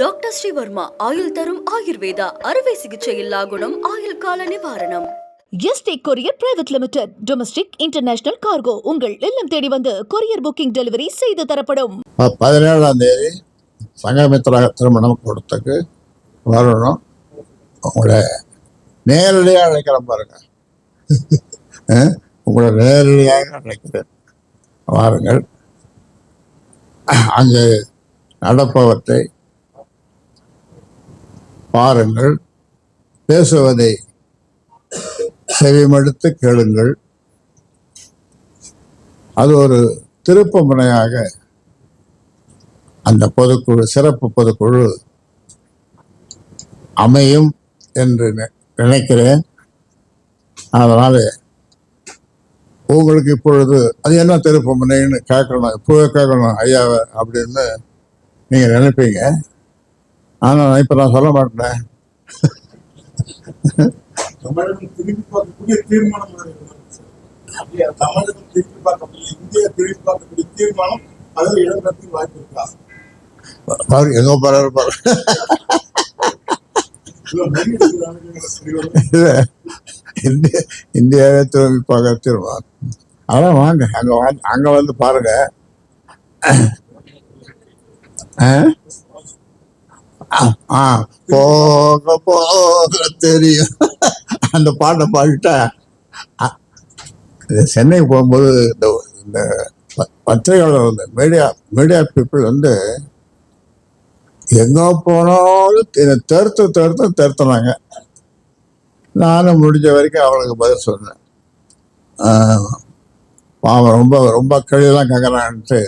Doctor Sreevarma ஆயுள் தரும் ஆயுர்வேதா அறுவை சிகிச்சை இல்லா குணம் ஆயுள் கால நிவாரணம். ST courier private limited domestic international cargo உங்கள் இல்லம் தேடி வந்து கொரியர் புக்கிங் டெலிவரி செய்து தரப்படும். பதினேழாம் தேதி சங்கமித்ரா திருமணம் கொடுத்துக்கு வரணும். உங்களை நேரடியாக அழைக்கிறேன் பாருங்க. உங்களை நேரடியாக அழைக்கிறேன். வாருங்கள். அங்கு நடப்பவற்றை பாருங்கள். பேசுவதை செவிமடுத்து கேளுங்கள். அது ஒரு திருப்ப முனையாக அந்த பொதுக்குழு சிறப்பு பொதுக்குழு அமையும் என்று நினைக்கிறேன். அதனால உங்களுக்கு இப்பொழுது அது என்ன திருப்ப முனைன்னு கேட்கணும் இப்போவே கேட்கணும் ஐயாவை அப்படின்னு நீங்கள் நினைப்பீங்க. ஆனால் இப்போ நான் சொல்ல மாட்டேன். தமிழகம் பார்க்கக்கூடிய இந்தியா பார்க்கக்கூடிய தீர்மானம் அதில் இடம்பெறத்துக்கு வாய்ப்பு இருக்கா? பாரு எங்கே பாரு. இல்லை இந்திய இந்தியாவே திரும்பி பார்க்க தீர்மானம். அதான் வாங்க அங்கே வாங்க அங்கே வந்து பாருங்க. ஆ? ஆ, போக போக தெரியும். அந்த பாட்டை பாடிட்டா அ, சென்னைக்கு போகும்போது இந்த இந்த பத்திரிகையாளர் வந்து மீடியா மீடியா பீப்புள் வந்து எங்கே போனாலும் என்னை தெருத்து தடுத்து நானும் முடிஞ்ச வரைக்கும் அவளுக்கு பதில் சொன்னேன். ஆஹ் பாவம் ரொம்ப ரொம்ப கழிதான் கேட்குறான்ட்டு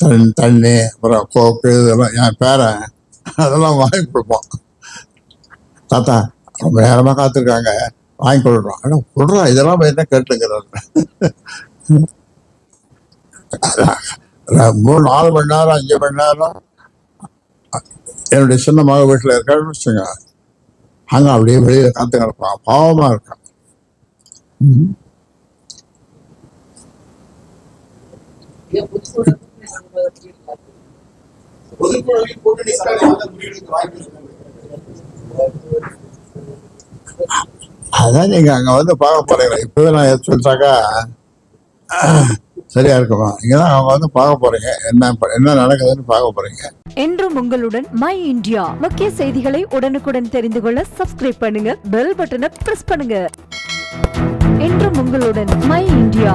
தண்ணி தண்ணி அப்புறம் கோக்கு இதெல்லாம் என் பேரன் அதெல்லாம் வாங்கி கொடுப்போம். தாத்தா ரொம்ப நேரமாக காத்திருக்காங்க. வாங்கி கொடுறோம் ஆனால் கொடுறோம் இதெல்லாம் போய் என்ன கேட்டுக்கிறாரு மூணு நாலு மணி நேரம் அஞ்சு மணி நேரம். என்னுடைய சின்ன மக வீட்டில் இருக்கான்னு வச்சுங்க அங்கே அப்படியே வெளியில் காத்து கிடப்பான். பாவமாக இருக்கான். பொதுக்குழுவில் கூட்டணி அதான் நீங்க அங்க வந்து பார்க்க போறீங்களா? இப்போவே நான் சொல்லிட்டாக்கா சரியா இருக்குமா? இங்கதான் அவங்க வந்து பார்க்க போறீங்க. என்ன என்ன நடக்குதுன்னு பார்க்க போறீங்க. என்றும் உங்களுடன் மை இந்தியா. முக்கிய செய்திகளை உடனுக்குடன் தெரிந்து கொள்ள சப்ஸ்கிரைப் பண்ணுங்க பெல் பட்டனை பிரஸ் பண்ணுங்க. என்றும் உங்களுடன் மை இந்தியா.